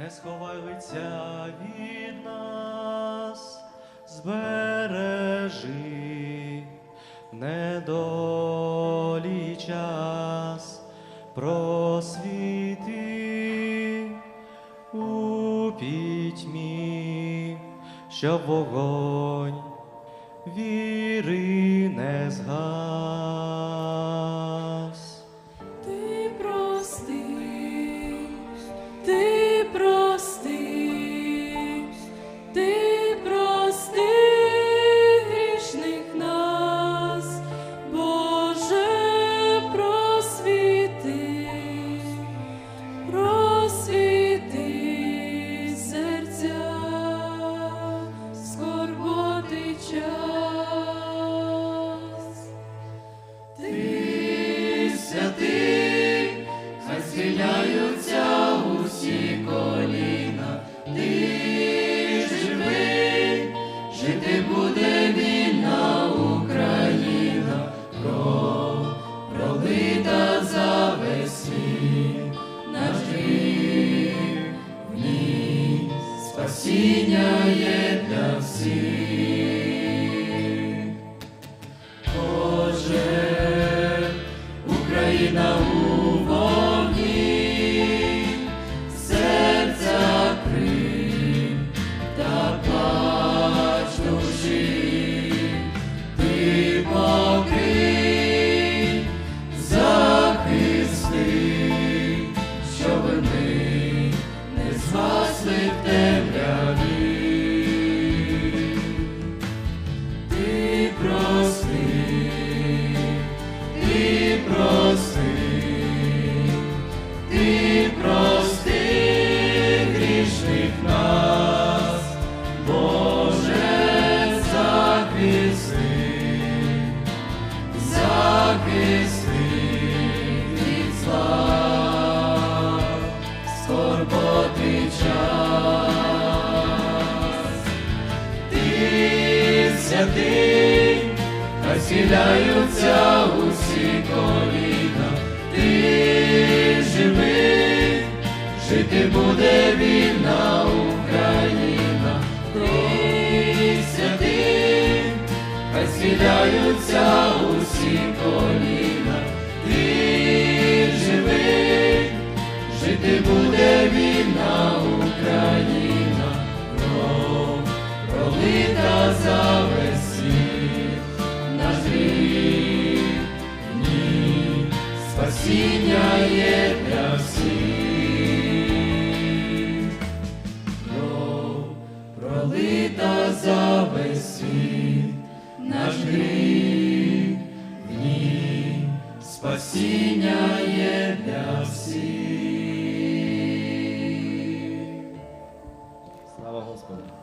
не сховай від нас, збережи недолі час, просвіти у пітьмі, щоб вогонь віри не згас. Спасіння є для всіх. Святий, хай схиляються усі коліна, ти живий, жити буде вільна Україна, ти святий, хай схиляються усі коліна, спасіння є для всіх, кров пролита за весь світ, наш гріх, в ній спасіння є для всіх. Слава Господу.